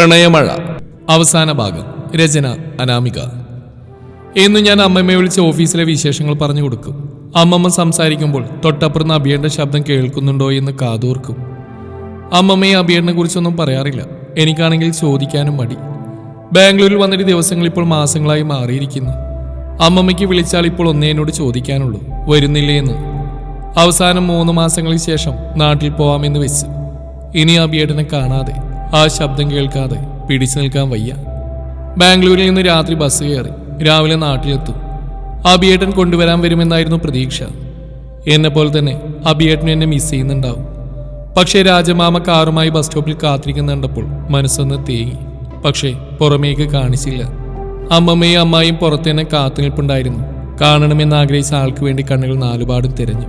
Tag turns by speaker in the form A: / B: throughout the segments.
A: പ്രണയമഴ. അവസാന ഭാഗം. രചന അനാമിക. എന്ന് ഞാൻ അമ്മമ്മയെ വിളിച്ച് ഓഫീസിലെ വിശേഷങ്ങൾ പറഞ്ഞു കൊടുക്കും. അമ്മമ്മ സംസാരിക്കുമ്പോൾ തൊട്ടപ്പുറന്ന് അഭിയുടെ ശബ്ദം കേൾക്കുന്നുണ്ടോ എന്ന് കാതോർക്കും. അമ്മമ്മയെ അഭിയേടിനെ കുറിച്ചൊന്നും പറയാറില്ല. എനിക്കാണെങ്കിൽ ചോദിക്കാനും മടി. ബാംഗ്ലൂരിൽ വന്നിട്ട് ദിവസങ്ങൾ ഇപ്പോൾ മാസങ്ങളായി മാറിയിരിക്കുന്നു. അമ്മമ്മയ്ക്ക് വിളിച്ചാൽ ഇപ്പോൾ ഒന്നേ എന്നോട് ചോദിക്കാനുള്ളൂ. വരുന്നില്ലേ എന്ന്. അവസാനം മൂന്ന് മാസങ്ങൾക്ക് ശേഷം നാട്ടിൽ പോവാമെന്ന് വെച്ച്. ഇനി അഭിയേട്ടനെ കാണാതെ. ആ ശബ്ദം കേൾക്കാതെ പിടിച്ചു നിൽക്കാൻ വയ്യ. ബാംഗ്ലൂരിൽ നിന്ന് രാത്രി ബസ് കയറി രാവിലെ നാട്ടിലെത്തും. അബിയേട്ടൻ കൊണ്ടുവരാൻ വരുമെന്നായിരുന്നു പ്രതീക്ഷ. എന്നെപ്പോലെ പോലെ തന്നെ അബിയേട്ടൻ എന്നെ മിസ് ചെയ്യുന്നുണ്ടാവും. പക്ഷേ രാജമാമ കാറുമായി ബസ് സ്റ്റോപ്പിൽ കാത്തിരിക്കുന്ന കണ്ടപ്പോൾ മനസ്സൊന്ന് തേങ്ങി. പക്ഷേ പുറമേക്ക് കാണിച്ചില്ല. അമ്മമ്മയും അമ്മായും പുറത്ത് തന്നെ കാത്തുനിൽപ്പുണ്ടായിരുന്നു കാണണമെന്ന് ആഗ്രഹിച്ച ആൾക്ക് വേണ്ടി കണ്ണുകൾ നാലുപാടും തിരഞ്ഞു.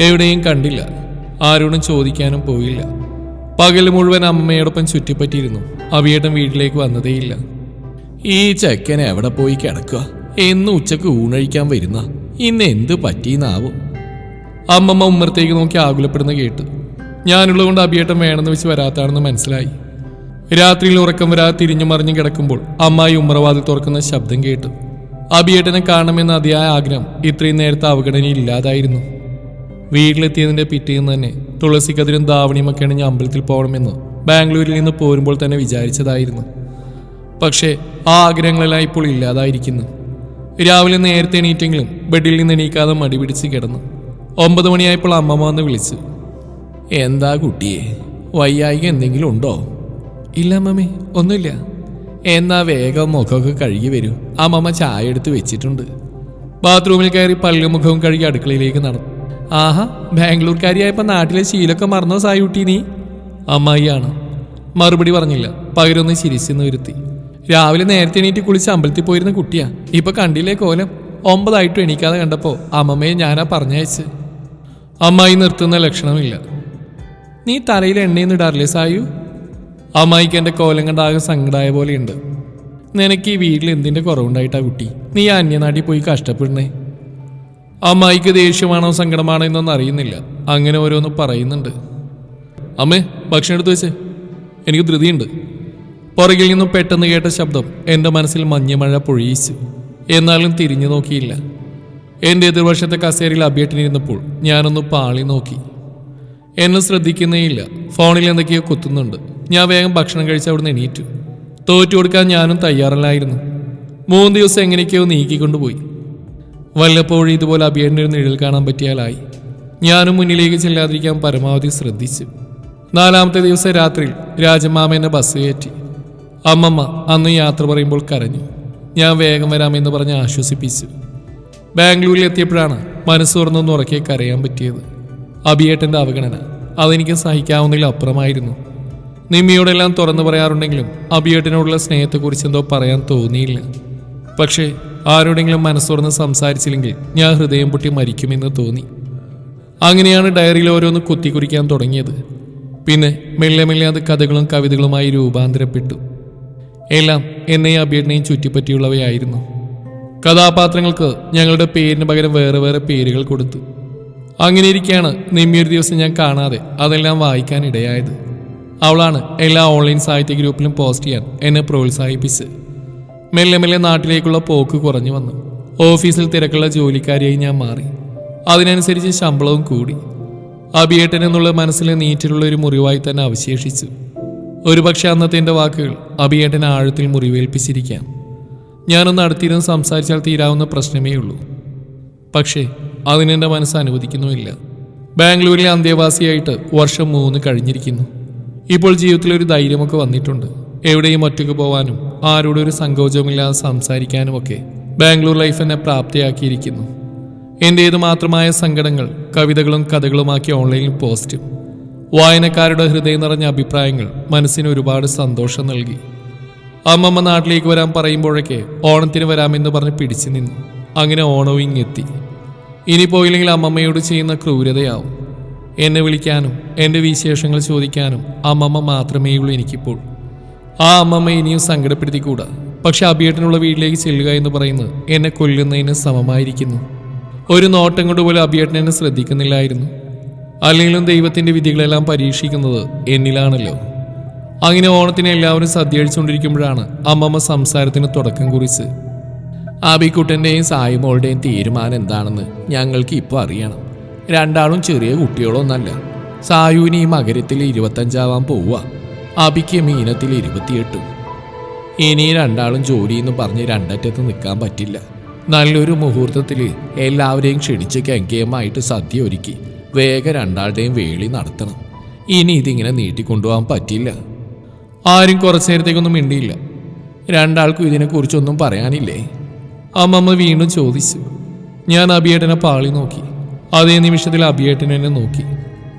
A: എവിടെയും കണ്ടില്ല. ആരോടും ചോദിക്കാനും പോയില്ല. പകൽ മുഴുവൻ അമ്മയോടൊപ്പം ചുറ്റിപ്പറ്റിയിരുന്നു. അവിയേട്ടൻ വീട്ടിലേക്ക് വന്നതേയില്ല. ഈ ചെക്കൻ എവിടെ പോയി കിടക്കുക? എന്ന് ഉച്ചയ്ക്ക് ഊണഴിക്കാൻ വരുന്ന. ഇന്ന് എന്ത് പറ്റിയെന്നാവും. അമ്മമ്മ ഉമ്മറത്തേക്ക് നോക്കി ആകുലപ്പെടുന്ന കേട്ട്. ഞാനുള്ളതുകൊണ്ട് അഭിയേട്ടം വേണമെന്ന് വെച്ച് വരാത്താണെന്ന് മനസ്സിലായി. രാത്രിയിൽ ഉറക്കം വരാതെ തിരിഞ്ഞു മറിഞ്ഞു കിടക്കുമ്പോൾ അമ്മായി ഉമ്മറവാതിൽ തുറക്കുന്ന ശബ്ദം കേട്ടു. അഭിയേട്ടനെ കാണണമെന്ന അതിയായ ആഗ്രഹം ഇത്രയും നേരത്തെ അവഗണനയില്ലാതായിരുന്നു വീട്ടിലെത്തിയതിന്റെ പിറ്റേന്ന് തന്നെ തുളസിക്കതിരും ധാവണിയുമൊക്കെയാണ് ഞാൻ അമ്പലത്തിൽ പോകണമെന്ന് ബാംഗ്ലൂരിൽ നിന്ന് പോരുമ്പോൾ തന്നെ വിചാരിച്ചതായിരുന്നു. പക്ഷേ ആ ആഗ്രഹങ്ങളെല്ലാം ഇപ്പോൾ ഇല്ലാതായിരിക്കുന്നു. രാവിലെ നേരത്തെ എണീറ്റെങ്കിലും ബെഡിൽ നിന്ന് എണീക്കാതെ മടി പിടിച്ച് കിടന്നു. ഒമ്പത് മണിയായപ്പോൾ അമ്മമ്മ വന്ന് വിളിച്ചു. എന്താ കുട്ടിയെ വയ്യായിക എന്തെങ്കിലും ഉണ്ടോ? ഇല്ല അമ്മമ്മേ ഒന്നുമില്ല. എന്നാ വേഗം മുഖമൊക്കെ കഴുകി വരൂ. അമ്മമ്മ ചായ എടുത്ത് വെച്ചിട്ടുണ്ട്. ബാത്റൂമിൽ കയറി പല്ലും മുഖവും കഴുകി അടുക്കളയിലേക്ക് നടന്നു. ആഹാ ബാംഗ്ലൂർക്കാരിയായപ്പോ നാട്ടിലെ ശീലൊക്കെ മറന്നോ സായുട്ടി നീ? അമ്മായിയാണ്. മറുപടി പറഞ്ഞില്ല. പകരൊന്ന് ചിരിച്ചെന്ന് വരുത്തി. രാവിലെ നേരത്തെ എണീറ്റ് കുളിച്ച് അമ്പലത്തിൽ പോയിരുന്ന കുട്ടിയാ. ഇപ്പൊ കണ്ടില്ലേ കോലം? ഒമ്പതായിട്ടും എണീക്കാതെ കണ്ടപ്പോ അമ്മമ്മയെ ഞാനാ പറഞ്ഞയച്ച്. അമ്മായി നിർത്തുന്ന ലക്ഷണമില്ല. നീ തലയിൽ എണ്ണയൊന്നും ഇടാറില്ലേ സായു? അമ്മായിക്ക് എന്റെ കോലം കണ്ട ആകെ സങ്കടമായ പോലെയുണ്ട്. നിനക്ക് ഈ വീട്ടിൽ എന്തിന്റെ കുറവുണ്ടായിട്ടാ കുട്ടി? നീ അന്യനാട്ടിൽ പോയി കഷ്ടപ്പെടണേ അമ്മായിക്ക് ദേഷ്യമാണോ സങ്കടമാണോ എന്നൊന്നും അറിയുന്നില്ല. അങ്ങനെ ഓരോന്ന് പറയുന്നുണ്ട്. അമ്മേ ഭക്ഷണം എടുത്തു വെച്ചേ. എനിക്ക് ധൃതിയുണ്ട്. പുറകിൽ നിന്നും പെട്ടെന്ന് കേട്ട ശബ്ദം എന്റെ മനസ്സിൽ മഞ്ഞമഴ പൊഴിയിച്ചു. എന്നാലും തിരിഞ്ഞു നോക്കിയില്ല. എന്റെ എതിർവശത്തെ കസേരയിൽ അഭ്യട്ടിനിരുന്നപ്പോൾ ഞാനൊന്ന് പാളി നോക്കി. എന്നെ ശ്രദ്ധിക്കുന്നേയില്ല. ഫോണിൽ എന്തൊക്കെയോ കുത്തുന്നുണ്ട്. ഞാൻ വേഗം ഭക്ഷണം കഴിച്ച് അവിടുന്ന് എണീറ്റു. തോറ്റു കൊടുക്കാൻ ഞാനും തയ്യാറല്ലായിരുന്നു. മൂന്ന് ദിവസം എങ്ങനെയൊക്കെയോ നീക്കിക്കൊണ്ടുപോയി. വല്ലപ്പോഴും ഇതുപോലെ ഒരു നിഴൽ കാണാൻ പറ്റിയാലായി. ഞാനും മുന്നിലേക്ക് ചെല്ലാതിരിക്കാൻ പരമാവധി ശ്രദ്ധിച്ചു. നാലാമത്തെ ദിവസം രാത്രിയിൽ രാജമാമ എന്നെ ബസ് കയറ്റി. അമ്മമ്മ അന്ന് യാത്ര പറയുമ്പോൾ കരഞ്ഞു. ഞാൻ വേഗം വരാമെന്ന് പറഞ്ഞ് ആശ്വസിപ്പിച്ചു. ബാംഗ്ലൂരിൽ എത്തിയപ്പോഴാണ് മനസ്സ് തുറന്നൊന്ന് ഉറക്കെ കരയാൻ പറ്റിയത്. അഭിയേട്ടന്റെ അവഗണന അതെനിക്ക് സഹിക്കാവുന്നതിൽ അപ്പുറമായിരുന്നു. നിമ്മിയോടെല്ലാം തുറന്നു പറയാറുണ്ടെങ്കിലും അഭിയേട്ടനോടുള്ള സ്നേഹത്തെക്കുറിച്ച് എന്തോ പറയാൻ തോന്നിയില്ല. പക്ഷേ ആരോടെങ്കിലും മനസ്സുറന്ന് സംസാരിച്ചില്ലെങ്കിൽ ഞാൻ ഹൃദയം പൊട്ടി മരിക്കുമെന്ന് തോന്നി. അങ്ങനെയാണ് ഡയറിയിൽ ഓരോന്ന് കുത്തിക്കുറിക്കാൻ തുടങ്ങിയത്. പിന്നെ മെല്ലെ മെല്ലെ അത് കഥകളും കവിതകളുമായി രൂപാന്തരപ്പെട്ടു. എല്ലാം എന്നെയും അഭ്യർത്ഥനയും ചുറ്റിപ്പറ്റിയുള്ളവയായിരുന്നു. കഥാപാത്രങ്ങൾക്ക് ഞങ്ങളുടെ പേരിന് പകരം വേറെ വേറെ പേരുകൾ കൊടുത്തു. അങ്ങനെ ഇരിക്കെയാണ് നിമ്മിയൊരു ദിവസം ഞാൻ കാണാതെ അതെല്ലാം വായിക്കാൻ ഇടയായത്. അവളാണ് എല്ലാ ഓൺലൈൻ സാഹിത്യ ഗ്രൂപ്പിലും പോസ്റ്റ് ചെയ്യാൻ എന്നെ പ്രോത്സാഹിപ്പിച്ച് മെല്ലെ മെല്ലെ നാട്ടിലേക്കുള്ള പോക്ക് കുറഞ്ഞു വന്നു. ഓഫീസിൽ തിരക്കുള്ള ജോലിക്കാരിയായി ഞാൻ മാറി. അതിനനുസരിച്ച് ശമ്പളവും കൂടി. അഭിയേട്ടൻ എന്നുള്ള മനസ്സിലെ നീറ്റിലുള്ള ഒരു മുറിവായി തന്നെ അവശേഷിച്ചു. ഒരുപക്ഷെ അന്നത്തെ എന്റെ വാക്കുകൾ അബിയേട്ടൻ ആഴത്തിൽ മുറിവേൽപ്പിച്ചിരിക്കാം. ഞാനൊന്ന് അടുത്തിരുന്ന് സംസാരിച്ചാൽ തീരാവുന്ന പ്രശ്നമേ ഉള്ളൂ. പക്ഷേ അതിനെന്റെ മനസ്സ് അനുവദിക്കുന്നുമില്ല. ബാംഗ്ലൂരിലെ അന്തേവാസിയായിട്ട് വർഷം മൂന്ന് കഴിഞ്ഞിരിക്കുന്നു. ഇപ്പോൾ ജീവിതത്തിൽ ഒരു ധൈര്യമൊക്കെ വന്നിട്ടുണ്ട്. എവിടെയും ഒറ്റയ്ക്ക് പോവാനും ആരോടും ഒരു സങ്കോചമില്ലാതെ സംസാരിക്കാനുമൊക്കെ ബാംഗ്ലൂർ ലൈഫ് എന്നെ പ്രാപ്തിയാക്കിയിരിക്കുന്നു. എന്റേത് മാത്രമായ സങ്കടങ്ങൾ കവിതകളും കഥകളുമാക്കി ഓൺലൈനിൽ പോസ്റ്റും വായനക്കാരുടെ ഹൃദയം നിറഞ്ഞ അഭിപ്രായങ്ങൾ മനസ്സിന് ഒരുപാട് സന്തോഷം നൽകി. അമ്മമ്മ നാട്ടിലേക്ക് വരാൻ പറയുമ്പോഴൊക്കെ ഓണത്തിന് വരാമെന്ന് പറഞ്ഞ് പിടിച്ചു നിന്നു. അങ്ങനെ ഓണവും ഇങ്ങെത്തി. ഇനി പോയില്ലെങ്കിൽ അമ്മമ്മയോട് ചെയ്യുന്ന ക്രൂരതയാവും. എന്നെ വിളിക്കാനും എന്റെ വിശേഷങ്ങൾ ചോദിക്കാനും അമ്മമ്മ മാത്രമേയുള്ളൂ എനിക്കിപ്പോൾ. ആ അമ്മമ്മ ഇനിയും സങ്കടപ്പെടുത്തിക്കൂടാ. പക്ഷെ അഭിയേട്ടനുള്ള വീട്ടിലേക്ക് ചെല്ലുക എന്ന് പറയുന്നത് എന്നെ കൊല്ലുന്നതിന് സമമായിരിക്കുന്നു. ഒരു നോട്ടം കൊണ്ട് പോലും അഭിയേട്ടൻ എന്നെ ശ്രദ്ധിക്കുന്നില്ലായിരുന്നു. അല്ലെങ്കിലും ദൈവത്തിന്റെ വിധികളെല്ലാം പരീക്ഷിക്കുന്നത് എന്നിലാണല്ലോ. അങ്ങനെ ഓണത്തിന് എല്ലാവരും സദ്യ അഴിച്ചുകൊണ്ടിരിക്കുമ്പോഴാണ് അമ്മമ്മ സംസാരത്തിന് തുടക്കം കുറിച്ച്. ആബിക്കുട്ടന്റെയും സായിമോളുടെയും തീരുമാനം എന്താണെന്ന് ഞങ്ങൾക്ക് ഇപ്പോൾ അറിയണം. രണ്ടാളും ചെറിയ കുട്ടികളൊന്നല്ല. സായുവിന് ഈ മകരത്തിൽ ഇരുപത്തഞ്ചാവാൻ പോവുക. അബിക്ക് മീനത്തിൽ ഇരുപത്തിയെട്ടും. ഇനി രണ്ടാളും ജോലിയെന്ന് പറഞ്ഞ് രണ്ടറ്റത്ത് നിൽക്കാൻ പറ്റില്ല. നല്ലൊരു മുഹൂർത്തത്തിൽ എല്ലാവരെയും ക്ഷണിച്ച് കെങ്കേമായിട്ട് സദ്യ ഒരുക്കി വേഗം രണ്ടാളുടെയും വേളി നടത്തണം. ഇനി ഇതിങ്ങനെ നീട്ടിക്കൊണ്ടുപോകാൻ പറ്റില്ല. ആരും കുറച്ചു നേരത്തേക്കൊന്നും മിണ്ടിയില്ല. രണ്ടാൾക്കും ഇതിനെക്കുറിച്ചൊന്നും പറയാനില്ലേ? അമ്മമ്മ വീണ്ടും ചോദിച്ചു. ഞാൻ അഭിയേട്ടനെ പാളി നോക്കി. അതേ നിമിഷത്തിൽ അഭിയേട്ടൻ എന്നെ നോക്കി.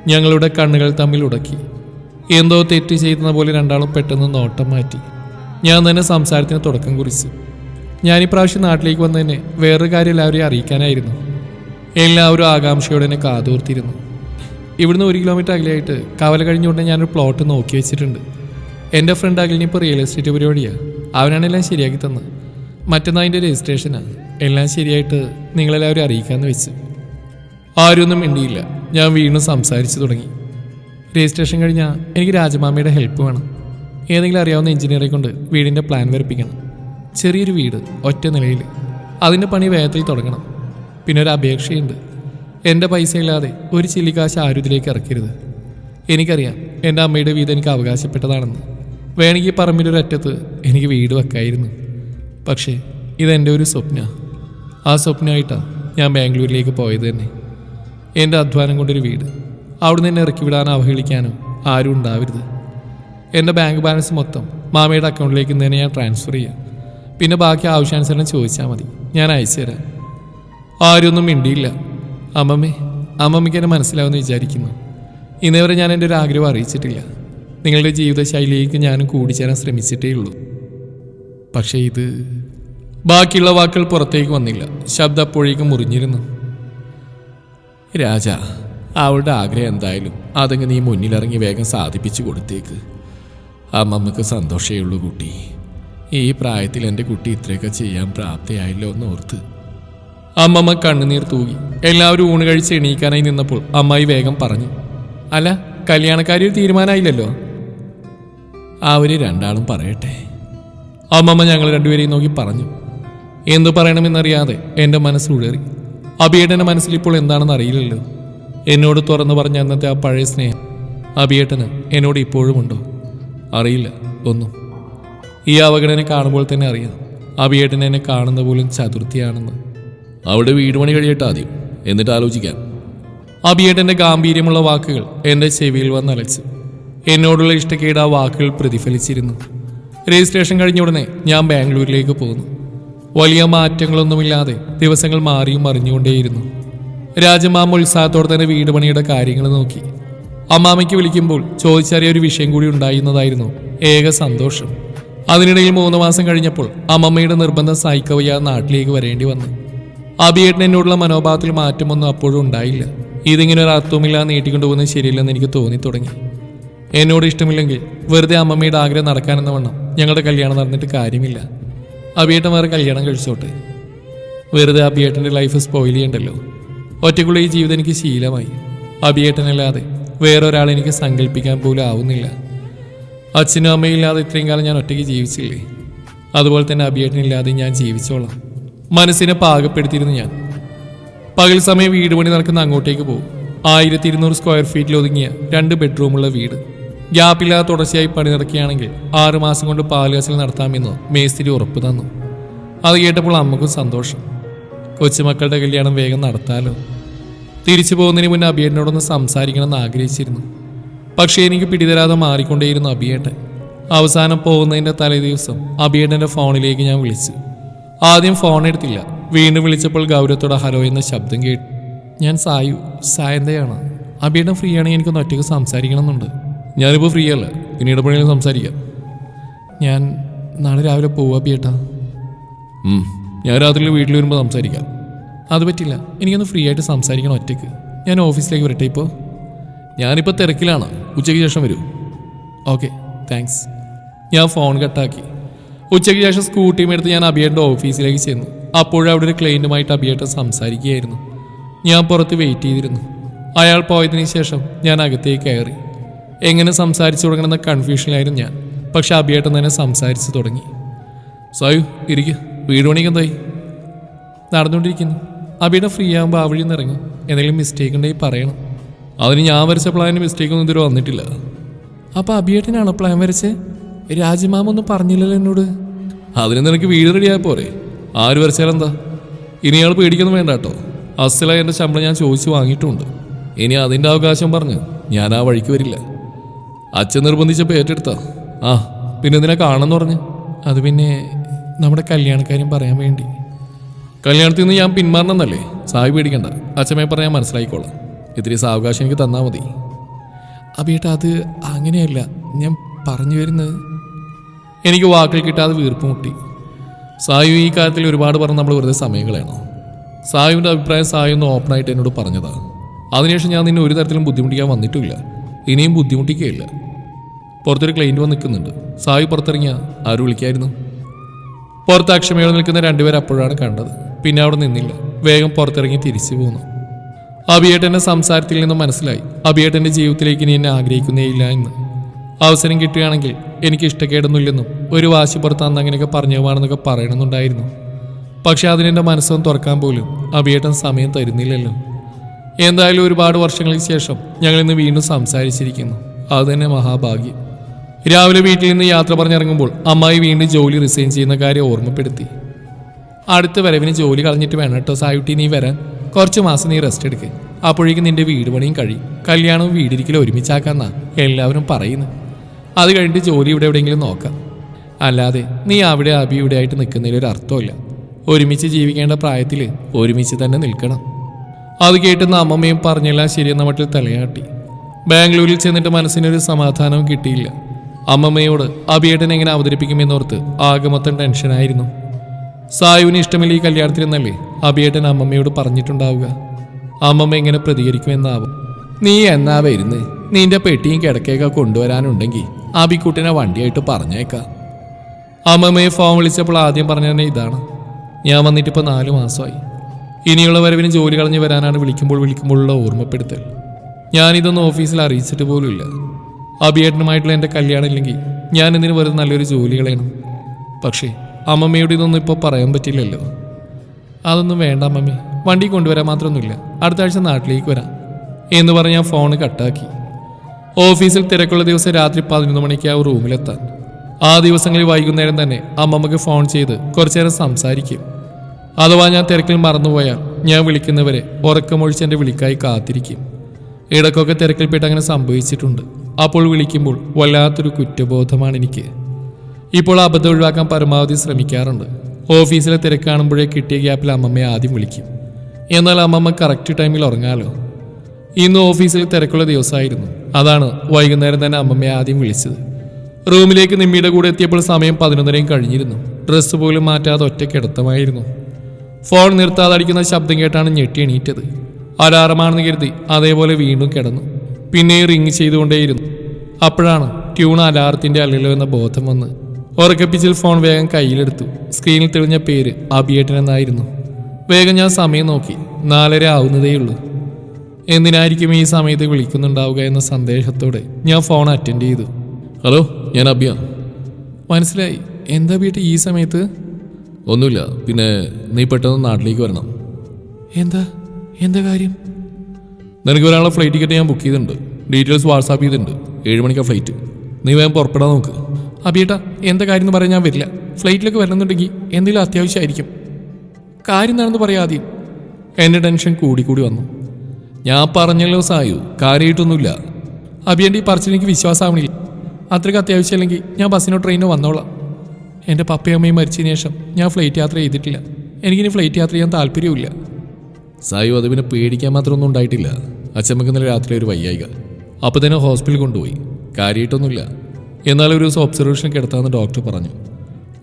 A: ഞങ്ങളുടെ കണ്ണുകൾ തമ്മിൽ ഉടക്കി. എന്തോ തെറ്റ് ചെയ്യുന്ന പോലെ രണ്ടാളും പെട്ടെന്ന് നോട്ടം മാറ്റി. ഞാൻ തന്നെ സംസാരത്തിന് തുടക്കം കുറിച്ചു. ഞാൻ ഇപ്രാവശ്യം നാട്ടിലേക്ക് വന്നതിനെ വേറൊരു കാര്യം എല്ലാവരെയും അറിയിക്കാനായിരുന്നു. എല്ലാവരും ആകാംക്ഷയോടെ എന്നെ കാതോർത്തിരുന്നു. ഇവിടുന്ന് ഒരു കിലോമീറ്റർ അകലെയായിട്ട് കവല കഴിഞ്ഞുകൊണ്ട് ഞാനൊരു പ്ലോട്ട് നോക്കി വെച്ചിട്ടുണ്ട്. എന്റെ ഫ്രണ്ട് അഖിലിന് ഇപ്പോൾ റിയൽ എസ്റ്റേറ്റ് പരിപാടിയാണ് അവനാണ് എല്ലാം ശരിയാക്കി തന്നത് മറ്റന്നാൾ അതിന്റെ രജിസ്ട്രേഷനാണ് എല്ലാം ശരിയായിട്ട് നിങ്ങളെല്ലാവരും അറിയിക്കാമെന്ന് വെച്ച്. ആരൊന്നും മിണ്ടിയില്ല. ഞാൻ വീണ്ടും സംസാരിച്ചു തുടങ്ങി. രജിസ്ട്രേഷൻ കഴിഞ്ഞാൽ എനിക്ക് രാജമാമയുടെ ഹെൽപ്പ് വേണം. ഏതെങ്കിലും അറിയാവുന്ന എഞ്ചിനീയറെ കൊണ്ട് വീടിന്റെ പ്ലാൻ വരപ്പിക്കണം. ചെറിയൊരു വീട് ഒറ്റ നിലയിൽ അതിന്റെ പണി വേഗത്തിൽ തുടങ്ങണം. പിന്നെ ഒരു അപേക്ഷയുണ്ട്. എന്റെ പൈസ ഇല്ലാതെ ഒരു ചില്ലിക്കാശ് ആരുതിലേക്ക് ഇറക്കരുത്. എനിക്കറിയാം എന്റെ അമ്മയുടെ വീട് എനിക്ക് അവകാശപ്പെട്ടതാണെന്ന്. വേണമെങ്കിൽ പറമ്പിന്റെ ഒരു അറ്റത്ത് എനിക്ക് വീട് വെക്കായിരുന്നു. പക്ഷേ ഇതെന്റെ ഒരു സ്വപ്ന. ആ സ്വപ്നമായിട്ടാണ് ഞാൻ ബാംഗ്ലൂരിലേക്ക് പോയത് തന്നെ. എന്റെ അധ്വാനം കൊണ്ടൊരു വീട്. അവിടുന്ന് എന്നെ ഇറക്കി വിടാനോ അവഹേളിക്കാനോ ആരും ഉണ്ടാവരുത്. എന്റെ ബാങ്ക് ബാലൻസ് മൊത്തം മാമയുടെ അക്കൗണ്ടിലേക്ക് തന്നെ ഞാൻ ട്രാൻസ്ഫർ ചെയ്യാം. പിന്നെ ബാക്കി ആവശ്യാനുസരണം ചോദിച്ചാൽ മതി. ഞാൻ അയച്ചു തരാം. ആരൊന്നും മിണ്ടിയില്ല. അമ്മമ്മേ അമ്മമ്മയ്ക്ക് എന്നെ മനസ്സിലാവുമെന്ന് വിചാരിക്കുന്നു. ഇന്നേവരെ ഞാൻ എന്റെ ഒരു ആഗ്രഹം അറിയിച്ചിട്ടില്ല. നിങ്ങളുടെ ജീവിതശൈലിയിലേക്ക് ഞാനും കൂടിച്ചേരാൻ ശ്രമിച്ചിട്ടേ ഉള്ളൂ. പക്ഷേ ഇത് ബാക്കിയുള്ള വാക്കുകൾ പുറത്തേക്ക് വന്നില്ല. ശബ്ദം അപ്പോഴേക്കും മുറിഞ്ഞിരുന്നു. രാജ അവളുടെ ആഗ്രഹം എന്തായാലും അതങ്ങ് നീ മുന്നിലിറങ്ങി വേഗം സാധിപ്പിച്ചു കൊടുത്തേക്ക്. അമ്മമ്മക്ക് സന്തോഷമേ ഉള്ളൂ കുട്ടി. ഈ പ്രായത്തിൽ എന്റെ കുട്ടി ഇത്രയൊക്കെ ചെയ്യാൻ പ്രാപ്തിയായല്ലോ എന്ന് ഓർത്ത് അമ്മമ്മ കണ്ണുനീർ തൂകി. എല്ലാവരും ഊണ് കഴിച്ച് എണീക്കാനായി നിന്നപ്പോൾ അമ്മായി വേഗം പറഞ്ഞു അല്ല കല്യാണക്കാരി ഒരു തീരുമാനമായില്ലല്ലോ? അവർ രണ്ടാളും പറയട്ടെ. അമ്മമ്മ ഞങ്ങൾ രണ്ടുപേരെയും നോക്കി പറഞ്ഞു എന്തു പറയണമെന്നറിയാതെ എന്റെ മനസ്സ് ഉഴറി. അഭിയേട്ടന്റെ മനസ്സിൽ ഇപ്പോൾ എന്താണെന്ന് അറിയില്ലല്ലോ. എന്നോട് തുറന്നു പറഞ്ഞ അന്നത്തെ ആ പഴയ സ്നേഹം അഭിയേട്ടന് എന്നോട് ഇപ്പോഴുമുണ്ടോ അറിയില്ല ഒന്നും. ഈ അവഗണനെ കാണുമ്പോൾ തന്നെ അറിയാം. അഭിയേട്ടൻ എന്നെ കാണുന്ന പോലും ചതുർത്ഥിയാണെന്ന്. അവിടെ വീട് പണി കഴിയട്ടെ ആദ്യം. എന്നിട്ട് ആലോചിക്കാം അഭിയേട്ടന്റെ ഗാംഭീര്യമുള്ള വാക്കുകൾ എന്റെ ചെവിയിൽ വന്നലച്ചു എന്നോടുള്ള ഇഷ്ടക്കേട് ആ വാക്കുകൾ പ്രതിഫലിച്ചിരുന്നു. രജിസ്ട്രേഷൻ കഴിഞ്ഞ ഉടനെ ഞാൻ ബാംഗ്ലൂരിലേക്ക് പോന്നു. വലിയ മാറ്റങ്ങളൊന്നുമില്ലാതെ ദിവസങ്ങൾ മാറിയും മറിഞ്ഞുകൊണ്ടേയിരുന്നു. രാജമാമ ഉത്സാഹത്തോടെ തന്നെ വീട് പണിയുടെ കാര്യങ്ങൾ നോക്കി. അമ്മാമയ്ക്ക് വിളിക്കുമ്പോൾ ചോദിച്ചറിയ ഒരു വിഷയം കൂടി ഉണ്ടായിരുന്നതായിരുന്നു ഏക സന്തോഷം. അതിനിടയിൽ മൂന്ന് മാസം കഴിഞ്ഞപ്പോൾ അമ്മമ്മയുടെ നിർബന്ധം സഹിക്കവയ്യ നാട്ടിലേക്ക് വരേണ്ടി വന്നു. അബിയേട്ടൻ എന്നോടുള്ള മനോഭാവത്തിൽ മാറ്റമൊന്നും അപ്പോഴും ഉണ്ടായില്ല. ഇതിങ്ങനെ ഒരു അർത്ഥവുമില്ലാതെ നീട്ടിക്കൊണ്ടുപോകുന്നത് ശരിയല്ലെന്ന് എനിക്ക് തോന്നി തുടങ്ങി. എന്നോട് ഇഷ്ടമില്ലെങ്കിൽ വെറുതെ അമ്മമ്മയുടെ ആഗ്രഹം നടക്കാനെന്ന വണ്ണം ഞങ്ങളുടെ കല്യാണം നടന്നിട്ട് കാര്യമില്ല. അഭിയേട്ടൻ വേറെ കല്യാണം കഴിച്ചോട്ടെ. വെറുതെ അഭിയേട്ടന്റെ ലൈഫ് സ്പോയിൽ ചെയ്യണ്ടല്ലോ. ഒറ്റയ്ക്കുള്ള ഈ ജീവിതം എനിക്ക് ശീലമായി. അഭിയേട്ടനല്ലാതെ വേറൊരാളെ എനിക്ക് സങ്കല്പിക്കാൻ പോലും ആവുന്നില്ല. അച്ഛനും അമ്മയും ഇല്ലാതെ ഇത്രയും കാലം ഞാൻ ഒറ്റയ്ക്ക് ജീവിച്ചില്ലേ? അതുപോലെ തന്നെ അഭിയേട്ടനില്ലാതെ ഞാൻ ജീവിച്ചോളാം. മനസ്സിനെ പാകപ്പെടുത്തിയിരുന്നു ഞാൻ. പകൽ സമയം വീട് പണി നടക്കുന്ന അങ്ങോട്ടേക്ക് പോകും. ആയിരത്തി ഇരുന്നൂറ് സ്ക്വയർ ഫീറ്റിൽ ഒതുങ്ങിയ രണ്ട് ബെഡ്റൂമുള്ള വീട്. ഗ്യാപ്പില്ലാതെ തുടർച്ചയായി പണി നടക്കുകയാണെങ്കിൽ ആറുമാസം കൊണ്ട് പാലുകാച്ചൽ നടത്താമെന്ന് മേസ്തിരി ഉറപ്പ് തന്നു. അത് കേട്ടപ്പോൾ അമ്മക്കും സന്തോഷം. കൊച്ചുമക്കളുടെ കല്യാണം വേഗം നടത്താലോ? തിരിച്ചു പോകുന്നതിന് മുന്നേ അഭിയേട്ടനോടൊന്ന് സംസാരിക്കണമെന്ന് ആഗ്രഹിച്ചിരുന്നു. പക്ഷേ എനിക്ക് പിടിതരാതെ മാറിക്കൊണ്ടേയിരുന്നു അഭിയേട്ടൻ അവസാനം പോകുന്നതിന്റെ തലേ ദിവസം ഫോണിലേക്ക് ഞാൻ വിളിച്ചു. ആദ്യം ഫോൺ എടുത്തില്ല. വീണ്ടും വിളിച്ചപ്പോൾ ഗൗരവത്തോടെ ഹലോ എന്ന ശബ്ദം കേട്ടു. ഞാൻ സായു സായന്തയാണ് അഭിയേട്ടൻ ഫ്രീ ആണെങ്കിൽ എനിക്കൊന്ന് ഒറ്റയ്ക്ക് സംസാരിക്കണമെന്നുണ്ട്. ഞാനിപ്പോൾ ഫ്രീ അല്ല. പിന്നീട് പണിയിൽ സംസാരിക്കാം. ഞാൻ നാളെ രാവിലെ പോവാ അഭിയേട്ടാ ഞാൻ രാത്രി വീട്ടിൽ വരുമ്പോൾ സംസാരിക്കാം. അത് പറ്റില്ല. എനിക്കൊന്ന് ഫ്രീ ആയിട്ട് സംസാരിക്കണം ഒറ്റയ്ക്ക്. ഞാൻ ഓഫീസിലേക്ക് വരട്ടെ ഇപ്പോൾ ഞാനിപ്പോൾ തിരക്കിലാണ്. ഉച്ചയ്ക്ക് ശേഷം വരൂ. ഓക്കെ താങ്ക്സ് ഞാൻ ഫോൺ കട്ടാക്കി ഉച്ചയ്ക്ക് ശേഷം സ്കൂട്ടിയും എടുത്ത് ഞാൻ അഭിയേട്ടന്റെ ഓഫീസിലേക്ക് ചെന്നു. അപ്പോഴും അവിടെ ഒരു ക്ലയന്റുമായിട്ട് അഭിയേട്ടൻ സംസാരിക്കുകയായിരുന്നു. ഞാൻ പുറത്ത് വെയിറ്റ് ചെയ്തിരുന്നു. അയാൾ പോയതിന് ശേഷം ഞാൻ അകത്തേക്ക് കയറി. എങ്ങനെ സംസാരിച്ചു തുടങ്ങണമെന്ന കൺഫ്യൂഷനിലായിരുന്നു ഞാൻ. പക്ഷെ അബിയേട്ടൻ തന്നെ സംസാരിച്ചു തുടങ്ങി. സായു ഇരിക്കുക വീട് പണിക്ക് എന്തായി നടന്നുകൊണ്ടിരിക്കുന്നു. അബിയുടെ ഫ്രീ ആകുമ്പോൾ ആ വഴി നിന്ന് ഇറങ്ങും. എന്തെങ്കിലും മിസ്റ്റേക്ക് ഉണ്ടെങ്കിൽ പറയണം. അതിന് ഞാൻ വരച്ച പ്ലാനിന് മിസ്റ്റേക്ക് ഒന്നും ഇതുവരെ വന്നിട്ടില്ല. അപ്പോൾ അബിയേട്ടനാണോ പ്ലാൻ വരച്ച്? രാജമാമൊന്നും പറഞ്ഞില്ലല്ലോ എന്നോട്. അതിന് നിനക്ക് വീട് റെഡിയായ പോരെ. ആര് വരച്ചാലെന്താ ഇനി അയാൾ പേടിക്കൊന്നും വേണ്ട കേട്ടോ. അസലായി എന്റെ ശമ്പളം ഞാൻ ചോദിച്ചു വാങ്ങിയിട്ടുണ്ട്. ഇനി അതിന്റെ അവകാശം പറഞ്ഞ് ഞാൻ ആ വഴിക്ക് വരില്ല. അച്ഛൻ നിർബന്ധിച്ചപ്പോൾ ഏറ്റെടുത്താ. ആ പിന്നെ എന്തിനാ കാണാന്ന് പറഞ്ഞ്? അത് പിന്നെ നമ്മുടെ കല്യാണക്കാര്യം പറയാൻ വേണ്ടി. കല്യാണത്തിൽ നിന്ന് ഞാൻ പിന്മാറണമെന്നല്ലേ? സായി പേടിക്കണ്ട. അച്ഛമ്മയെ പറയാൻ മനസ്സിലായിക്കോളാം. ഇത്തിരി സാവകാശം എനിക്ക് തന്നാൽ മതി. അബിയേട്ട അത് അങ്ങനെയല്ല. ഞാൻ പറഞ്ഞു വരുന്നത് എനിക്ക് വാക്കുകൾ കിട്ടാതെ വീർപ്പ് മുട്ടി. സായു ഈ കാര്യത്തിൽ ഒരുപാട് പറഞ്ഞ് നമ്മൾ വെറുതെ സമയങ്ങളാണ്. സായുവിന്റെ അഭിപ്രായം സായു ഒന്ന് ഓപ്പണായിട്ട് എന്നോട് പറഞ്ഞതാണ് അതിനുശേഷം ഞാൻ നിന്നെ ഒരു തരത്തിലും ബുദ്ധിമുട്ടിക്കാൻ വന്നിട്ടുമില്ല. ഇനിയും ബുദ്ധിമുട്ടിക്കുകയില്ല പുറത്തൊരു ക്ലൈന്റ് വന്ന് നിൽക്കുന്നുണ്ട്. സായു പുറത്തിറങ്ങിയ ആരും വിളിക്കായിരുന്നു? പുറത്ത് അക്ഷമയോട് നിൽക്കുന്ന രണ്ടുപേരും അപ്പോഴാണ് കണ്ടത്. പിന്നെ അവിടെ നിന്നില്ല. വേഗം പുറത്തിറങ്ങി തിരിച്ചു പോന്നു. അഭിയേട്ടന്റെ സംസാരത്തിൽ നിന്ന് മനസ്സിലായി. അഭിയേട്ടന്റെ ജീവിതത്തിലേക്ക് ഇനി എന്നെ ആഗ്രഹിക്കുന്നേയില്ല എന്ന്. അവസരം കിട്ടുകയാണെങ്കിൽ എനിക്ക് ഇഷ്ടക്കേടൊന്നുമില്ലെന്നും ഒരു വാശി പുറത്ത് അന്ന് അങ്ങനെയൊക്കെ പറഞ്ഞുവാണെന്നൊക്കെ പറയണമെന്നുണ്ടായിരുന്നു. പക്ഷെ അതിനെന്റെ മനസ്സൊന്നും തുറക്കാൻ പോലും അഭിയേട്ടൻ സമയം തരുന്നില്ലല്ലോ. എന്തായാലും ഒരുപാട് വർഷങ്ങൾക്ക് ശേഷം ഞങ്ങൾ ഇന്ന് വീണ്ടും സംസാരിച്ചിരിക്കുന്നു. അത് തന്നെ മഹാഭാഗ്യം. രാവിലെ വീട്ടിൽ നിന്ന് യാത്ര പറഞ്ഞിറങ്ങുമ്പോൾ അമ്മായി വീണ്ടും ജോലി റിസൈൻ ചെയ്യുന്ന കാര്യം ഓർമ്മപ്പെടുത്തി. അടുത്ത വരവിന് ജോലി കളഞ്ഞിട്ട് വേണം കേട്ടോ സായുട്ടി നീ വരാൻ. കുറച്ച് മാസം നീ റെസ്റ്റ് എടുക്ക്. അപ്പോഴേക്കും നിന്റെ വീട് പണിയും കഴിയും. കല്യാണവും വീടിരിക്കലും ഒരുമിച്ചാക്കാന്നാ എല്ലാവരും പറയുന്നു അത് കഴിഞ്ഞിട്ട് ജോലി ഇവിടെ എവിടെയെങ്കിലും നോക്കാം. അല്ലാതെ നീ അവിടെ അബി ഇവിടെ ആയിട്ട് നിൽക്കുന്നതിൽ ഒരു അർത്ഥമില്ല ഒരുമിച്ച് ജീവിക്കേണ്ട പ്രായത്തിൽ ഒരുമിച്ച് തന്നെ നിൽക്കണം. അത് കേട്ടുന്ന അമ്മമ്മയും പറഞ്ഞെല്ലാം ശരിയെന്ന മട്ടിൽ തലയാട്ടി. ബാംഗ്ലൂരിൽ ചെന്നിട്ട് മനസ്സിനൊരു സമാധാനവും കിട്ടിയില്ല. അമ്മമ്മയോട് അഭിയേട്ടൻ എങ്ങനെ അവതരിപ്പിക്കുമെന്നോർത്ത് ആകെ മൊത്തം ടെൻഷനായിരുന്നു സായുവിന് ഇഷ്ടമില്ല ഈ കല്യാണത്തിനെന്നല്ലേ അബിയേട്ടൻ അമ്മമ്മയോട് പറഞ്ഞിട്ടുണ്ടാവുക. അമ്മമ്മ എങ്ങനെ പ്രതികരിക്കുമെന്നാവും. നീ എന്നാ വരുന്ന്? നിന്റെ പെട്ടിയും കിടക്കേക്ക കൊണ്ടുവരാനുണ്ടെങ്കിൽ അബിക്കുട്ടിനെ വണ്ടിയായിട്ട് പറഞ്ഞേക്കാം. അമ്മമ്മയെ ഫോൺ വിളിച്ചപ്പോൾ ആദ്യം പറഞ്ഞ തന്നെ ഇതാണ്. ഞാൻ വന്നിട്ടിപ്പോൾ നാല് മാസമായി. ഇനിയുള്ള വരവിന് ജോലി കളഞ്ഞ് വരാനാണ് വിളിക്കുമ്പോൾ വിളിക്കുമ്പോഴുള്ള ഓർമ്മപ്പെടുത്തൽ. ഞാനിതൊന്നും ഓഫീസിൽ അറിയിച്ചിട്ട് പോലുമില്ല. അഭിയേട്ടനുമായിട്ടുള്ള എന്റെ കല്യാണം ഇല്ലെങ്കിൽ ഞാൻ എന്തിനു വെറുതെ നല്ലൊരു ജോലി കളയണം? പക്ഷേ അമ്മമ്മയോട് ഇതൊന്നും ഇപ്പോൾ പറയാൻ പറ്റില്ലല്ലോ. അതൊന്നും വേണ്ട അമ്മമ്മേ. വണ്ടി കൊണ്ടുവരാൻ മാത്രമൊന്നുമില്ല. അടുത്ത ആഴ്ച നാട്ടിലേക്ക് വരാം. എന്ന് പറഞ്ഞ് ഞാൻ ഫോൺ കട്ടാക്കി. ഓഫീസിൽ തിരക്കുള്ള ദിവസം രാത്രി പതിനൊന്ന് മണിക്ക് ആ റൂമിലെത്താൻ. ആ ദിവസങ്ങളിൽ വൈകുന്നേരം തന്നെ അമ്മമ്മക്ക് ഫോൺ ചെയ്ത് കുറച്ചു നേരം സംസാരിക്കും. അഥവാ ഞാൻ തിരക്കിൽ മറന്നുപോയാൽ ഞാൻ വിളിക്കുന്നവരെ ഉറക്കമൊഴിച്ച് എന്റെ വിളിക്കായി കാത്തിരിക്കും. ഇടയ്ക്കൊക്കെ തിരക്കിൽപ്പെട്ട് അങ്ങനെ സംഭവിച്ചിട്ടുണ്ട്. അപ്പോൾ വിളിക്കുമ്പോൾ വല്ലാത്തൊരു കുറ്റബോധമാണ് എനിക്ക്. ഇപ്പോൾ അബദ്ധം ഒഴിവാക്കാൻ പരമാവധി ശ്രമിക്കാറുണ്ട്. ഓഫീസിലെ തിരക്ക് കാണുമ്പോഴേ കിട്ടിയ ഗ്യാപ്പിൽ അമ്മമ്മയെ ആദ്യം വിളിക്കും. എന്നാൽ അമ്മമ്മ കറക്റ്റ് ടൈമിൽ ഉറങ്ങാലോ? ഇന്ന് ഓഫീസിൽ തിരക്കുള്ള ദിവസമായിരുന്നു. അതാണ് വൈകുന്നേരം തന്നെ അമ്മമ്മയെ ആദ്യം വിളിച്ചത്. റൂമിലേക്ക് നിമ്മിയുടെ കൂടെ എത്തിയപ്പോൾ സമയം പതിനൊന്നരയും കഴിഞ്ഞിരുന്നു. ഡ്രസ്സ് പോലും മാറ്റാതെ ഒറ്റക്കിടത്തമായിരുന്നു ഫോൺ നിർത്താതെ അടിക്കുന്ന ശബ്ദം കേട്ടാണ് ഞെട്ടി എണീറ്റത്. അലാറമാണെന്ന് കരുതി അതേപോലെ വീണ്ടും കിടന്നു. പിന്നെ റിങ് ചെയ്തുകൊണ്ടേയിരുന്നു. അപ്പോഴാണ് ട്യൂൺ അലാറത്തിന്റെ അല്ലല്ലോ എന്ന ബോധം വന്ന് ഉറക്കപ്പിച്ചിൽ ഫോൺ വേഗം കയ്യിലെടുത്തു. സ്ക്രീനിൽ തെളിഞ്ഞ പേര് അബിയേട്ടൻ എന്നായിരുന്നു വേഗം ഞാൻ സമയം നോക്കി. നാലര ആവുന്നതേയുള്ളൂ. എന്തിനായിരിക്കും ഈ സമയത്ത് വിളിക്കുന്നുണ്ടാവുക എന്ന സന്ദേശത്തോടെ ഞാൻ ഫോൺ അറ്റൻഡ് ചെയ്തു. ഹലോ ഞാൻ അബിയ. മനസ്സിലായി. എന്താ വീട്ടിൽ ഈ സമയത്ത്? ഒന്നുമില്ല. പിന്നെ നീ പെട്ടെന്ന് നാട്ടിലേക്ക് വരണം. എന്താ? എന്താ കാര്യം? നിനക്ക് ഒരാളെ ഫ്ലൈറ്റ് ടിക്കറ്റ് ഞാൻ ബുക്ക് ചെയ്തിട്ടുണ്ട്. ഡീറ്റെയിൽസ് വാട്സാപ്പ് ചെയ്തിട്ടുണ്ട്. ഏഴ് മണിക്കാണ് ഫ്ലൈറ്റ് നീ വേഗം പുറപ്പെടാൻ നോക്ക്. അബിയേട്ടാ എന്താ കാര്യം എന്ന് പറയാൻ ഞാൻ വരില്ല. ഫ്ലൈറ്റിലേക്ക് വരണമെന്നുണ്ടെങ്കിൽ എന്തെങ്കിലും അത്യാവശ്യമായിരിക്കും. കാര്യം എന്താണെന്ന് പറയാം ആദ്യം. എന്റെ ടെൻഷൻ കൂടി കൂടി വന്നു. ഞാൻ പറഞ്ഞല്ലോ സായു കാര്യമായിട്ടൊന്നുമില്ല. അബിയന്റെ ഈ പറച്ചിൽ എനിക്ക് വിശ്വാസമാവണില്ല. അത്രയ്ക്ക് അത്യാവശ്യമല്ലെങ്കിൽ ഞാൻ ബസ്സിനോ ട്രെയിനോ വന്നോളാം. എന്റെ പപ്പയമ്മയും മരിച്ചതിന് ശേഷം ഞാൻ ഫ്ലൈറ്റ് യാത്ര ചെയ്തിട്ടില്ല. എനിക്കിനി ഫ്ലൈറ്റ് യാത്ര ചെയ്യാൻ താല്പര്യമില്ല സായു അത് പിന്നെ പേടിക്കാൻ മാത്രമൊന്നും ഉണ്ടായിട്ടില്ല. അച്ഛമ്മക്ക് ഇന്നലെ രാത്രി ഒരു വയ്യായിക. അപ്പോൾ തന്നെ ഹോസ്പിറ്റലിൽ കൊണ്ടുപോയി. കാര്യമായിട്ടൊന്നുമില്ല എന്നാൽ ഒരു ദിവസം ഒബ്സർവേഷൻ കിടത്താമെന്ന് ഡോക്ടർ പറഞ്ഞു.